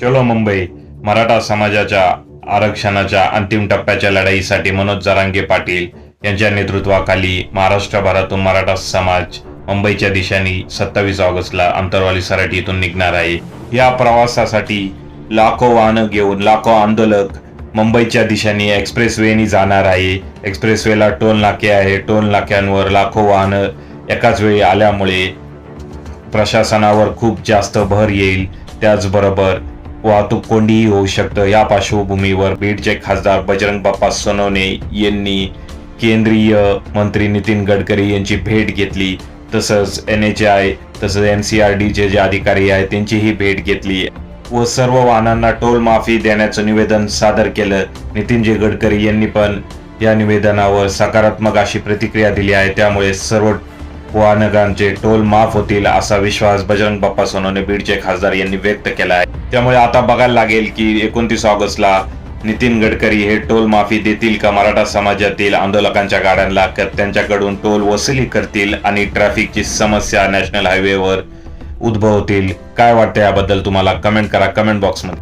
चलो मुंबई मराठा समाजाच्या आरक्षणाच्या अंतिम टप्प्याच्या लढाईसाठी मनोज जरांगे पाटील यांच्या नेतृत्वाखाली महाराष्ट्रभरातून मराठा समाज मुंबईच्या दिशेने सत्तावीस ऑगस्टला अंतरवाली सराटी इथून निघणार आहे. या प्रवासासाठी लाखो वाहनं घेऊन लाखो आंदोलक मुंबईच्या दिशेने एक्सप्रेसवेने जाणार आहे. एक्सप्रेस वेला टोल नाके आहे. टोल नाक्यांवर लाखो वाहनं एकाच वेळी आल्यामुळे प्रशासनावर खूप जास्त भर येईल. त्याचबरोबर वाहतूक कोंडीही होऊ शकतं. या पार्श्वभूमीवर बीडचे खासदार बजरंग बाप्पा सोनवणे यांनी केंद्रीय मंत्री नितीन गडकरी यांची भेट घेतली. तसंच एन एच आय तसंच एम सी आर डीचे जे अधिकारी आहेत त्यांचीही भेट घेतली. व सर्व वाहनांना टोल माफी देण्याचं निवेदन सादर केलं. नितीनजी गडकरी यांनी पण या निवेदनावर सकारात्मक अशी प्रतिक्रिया दिली आहे. त्यामुळे सर्व वाहनकांचे टोल माफ होतील असा विश्वास बजरंग बाप्पा सोनवणे बीडचे खासदार यांनी व्यक्त केला आहे त्यामुळे आता बघायला लागेल की एकोणतीस ऑगस्टला नितीन गडकरी हे टोल माफी देतील का? मराठा समाजातील आंदोलकांच्या गाड्यांना त्यांच्याकडून टोल वसुली करतील आणि ट्रॅफिकची समस्या नॅशनल हायवेवर उद्भवतील. काय वाटतं याबद्दल तुम्हाला कमेंट करा कमेंट बॉक्समध्ये.